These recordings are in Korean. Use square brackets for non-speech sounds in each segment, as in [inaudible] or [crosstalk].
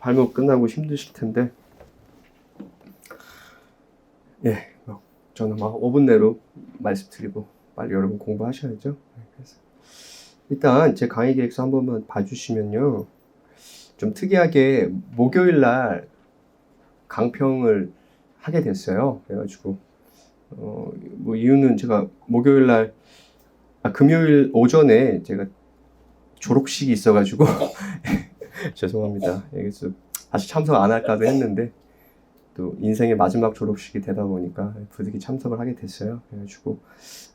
발목 끝나고 힘드실 텐데 예, 뭐 저는 막 5분 내로 말씀드리고 빨리 여러분 공부하셔야죠. 네, 그래서 일단 제 강의 계획서 한 번만 봐주시면요, 좀 특이하게 목요일 날 강평을 하게 됐어요. 그래가지고 어, 뭐 이유는 제가 목요일 날 아, 금요일 오전에 제가 졸업식이 있어가지고 [laughs] [laughs] 죄송합니다. 여기서 다시 참석 안 할까도 했는데 또 인생의 마지막 졸업식이 되다 보니까 부득이 참석을 하게 됐어요. 그래가지고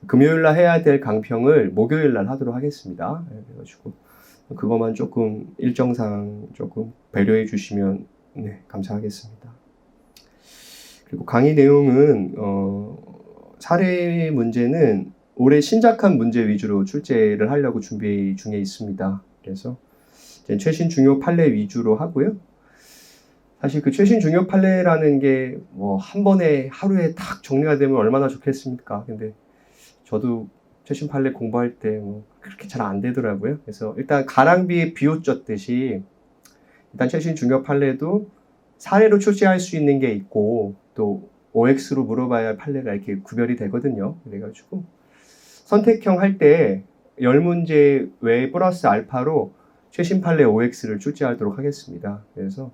금요일 날 해야 될 강평을 목요일 날 하도록 하겠습니다. 네, 그래가지고 그것만 조금 일정상 조금 배려해 주시면 네, 감사하겠습니다. 그리고 강의 내용은 어, 사례 문제는 올해 신작한 문제 위주로 출제를 하려고 준비 중에 있습니다. 그래서 최신 중요 판례 위주로 하고요. 사실 그 최신 중요 판례라는 게 뭐 한 번에 하루에 딱 정리가 되면 얼마나 좋겠습니까? 근데 저도 최신 판례 공부할 때 뭐 그렇게 잘 안 되더라고요. 그래서 일단 가랑비에 비옷 젖듯이 일단 최신 중요 판례도 사례로 출제할 수 있는 게 있고 또 OX로 물어봐야 할 판례가 이렇게 구별이 되거든요. 그래가지고 선택형 할때 10문제 외 플러스 알파로 최신 판례 OX를 출제하도록 하겠습니다. 그래서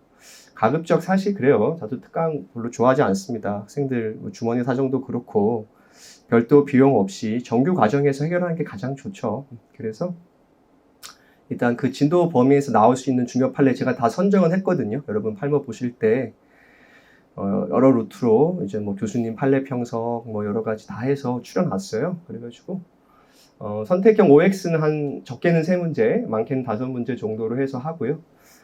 가급적 사실 그래요. 저도 특강 별로 좋아하지 않습니다. 학생들 뭐 주머니 사정도 그렇고 별도 비용 없이 정규 과정에서 해결하는 게 가장 좋죠. 그래서 일단 그 진도 범위에서 나올 수 있는 중요 판례 제가 다 선정은 했거든요. 여러분 팔모 보실 때 어, 여러 루트로 이제 뭐 교수님 판례 평석 뭐 여러 가지 다 해서 추려놨어요. 그래가지고 어, 선택형 OX는 한 적게는 세 문제, 많게는 다섯 문제 정도로 해서 하고요.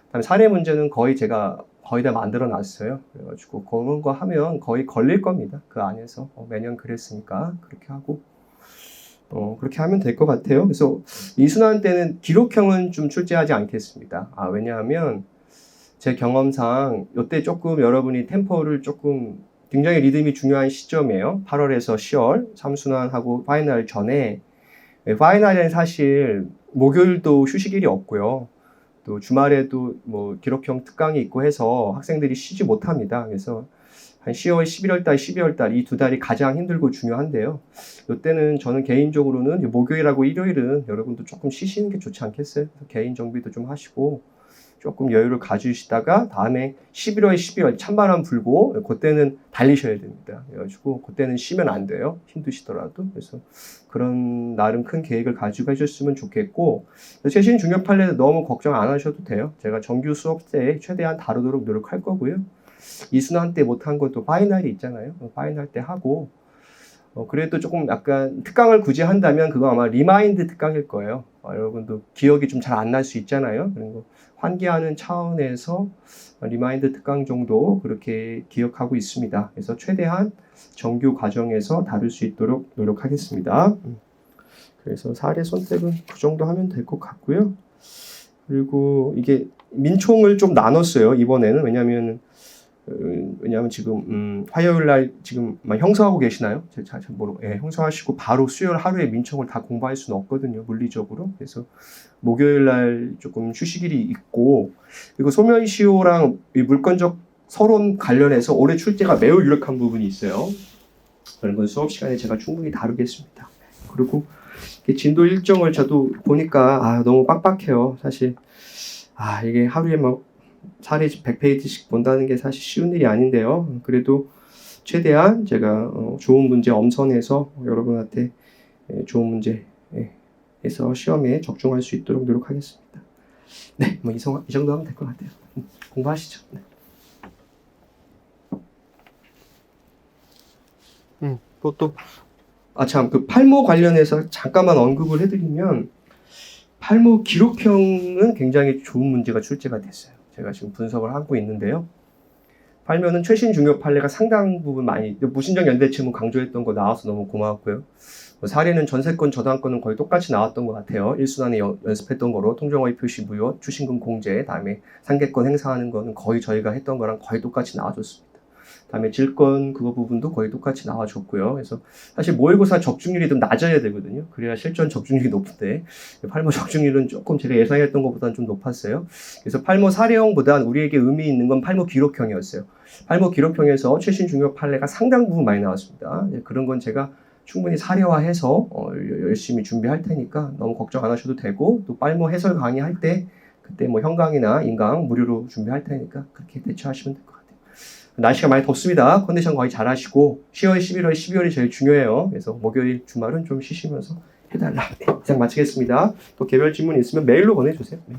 그다음에 사례 문제는 거의 제가 거의 다 만들어 놨어요. 그래가지고 그런 거 하면 거의 걸릴 겁니다. 그 안에서 어, 매년 그랬으니까 그렇게 하고 어, 그렇게 하면 될 것 같아요. 그래서 이 순환 때는 기록형은 좀 출제하지 않겠습니다. 아 왜냐하면 제 경험상 이때 조금 여러분이 템포를 조금 굉장히 리듬이 중요한 시점이에요. 8월에서 10월 3순환하고 파이널 전에 네, 파이널에는 사실 목요일도 휴식일이 없고요. 또 주말에도 뭐 기록형 특강이 있고 해서 학생들이 쉬지 못합니다. 그래서 한 10월, 11월 달, 12월 달 이 두 달이 가장 힘들고 중요한데요. 이때는 저는 개인적으로는 목요일하고 일요일은 여러분도 조금 쉬시는 게 좋지 않겠어요? 개인 정비도 좀 하시고 조금 여유를 가지시다가 다음에 11월, 12월 찬바람 불고 그때는 달리셔야 됩니다. 그래가지고 그때는 쉬면 안 돼요. 힘드시더라도. 그래서 그런 나름 큰 계획을 가지고 하셨으면 좋겠고 최신 중요 판례도 너무 걱정 안 하셔도 돼요. 제가 정규 수업 때 최대한 다루도록 노력할 거고요. 이순환 때 못한 것도 파이널이 있잖아요. 파이널 때 하고 어, 그래도 조금 약간 특강을 굳이 한다면 그거 아마 리마인드 특강일 거예요. 어, 여러분도 기억이 좀 잘 안 날 수 있잖아요. 그리고 환기하는 차원에서 리마인드 특강 정도 그렇게 기억하고 있습니다. 그래서 최대한 정규 과정에서 다룰 수 있도록 노력하겠습니다. 음. 그래서 사례 선택은 그 정도 하면 될 것 같고요. 그리고 이게 민총을 좀 나눴어요. 이번에는 왜냐하면 음, 왜냐하면 지금 음, 화요일 날 지금 막 형사하고 계시나요? 제가 잘 모르고 예, 형사하시고 바로 수요일 하루에 민청을 다 공부할 수는 없거든요 물리적으로 그래서 목요일 날 조금 휴식일이 있고 그리고 소멸시효랑 이 물권적 서론 관련해서 올해 출제가 매우 유력한 부분이 있어요. 그런 건 수업 시간에 제가 충분히 다루겠습니다. 그리고 진도 일정을 저도 보니까 아 너무 빡빡해요 사실 아 이게 하루에 막 사례 100페이지씩 본다는 게 사실 쉬운 일이 아닌데요. 그래도 최대한 제가 어, 좋은 문제 엄선해서 여러분한테 예, 좋은 문제 예, 시험에 적중할 수 있도록 노력하겠습니다. 네, 뭐 이 정도 하면 될 것 같아요. 음, [laughs] 공부하시죠. 네. 음, 또 또, 아, 참, 그 팔모 관련해서 잠깐만 언급을 해드리면, 팔모 기록형은 굉장히 좋은 문제가 출제가 됐어요. 제가 지금 분석을 하고 있는데요. 팔면은 최신 중요 판례가 상당 부분 많이 무신적 연대체문 강조했던 거 나와서 너무 고마웠고요. 뭐 사례는 전세권 저당권은 거의 똑같이 나왔던 것 같아요. 1순환에 연습했던 거로 통정어의 표시 무효, 추신금 공제, 다음에 상계권 행사하는 거는 거의 저희가 했던 거랑 거의 똑같이 나와줬습니다. 그다음에 질권 그거 부분도 거의 똑같이 나와줬고요. 그래서 사실 모의고사 적중률이 좀 낮아야 되거든요. 그래야 실전 적중률이 높은데 팔모 [laughs] 적중률은 조금 제가 예상했던 것보다는 좀 높았어요. 그래서 팔모 사례형보단 우리에게 의미 있는 건 팔모 기록형이었어요. 팔모 기록형에서 최신 중요 판례가 상당 부분 많이 나왔습니다. 예, 그런 건 제가 충분히 사례화해서 어, 열심히 준비할 테니까 너무 걱정 안 하셔도 되고 또 빨모 해설 강의할 때 그때 뭐 현강이나 인강 무료로 준비할 테니까 그렇게 대처하시면 될 것 같아요. 날씨가 많이 덥습니다. 컨디션 관리 잘 하시고 10월, 11월, 12월이 제일 중요해요. 그래서 목요일 주말은 좀 쉬시면서 해달라. 네, 이상 마치겠습니다. 또 개별 질문 있으면 메일로 보내주세요. 네.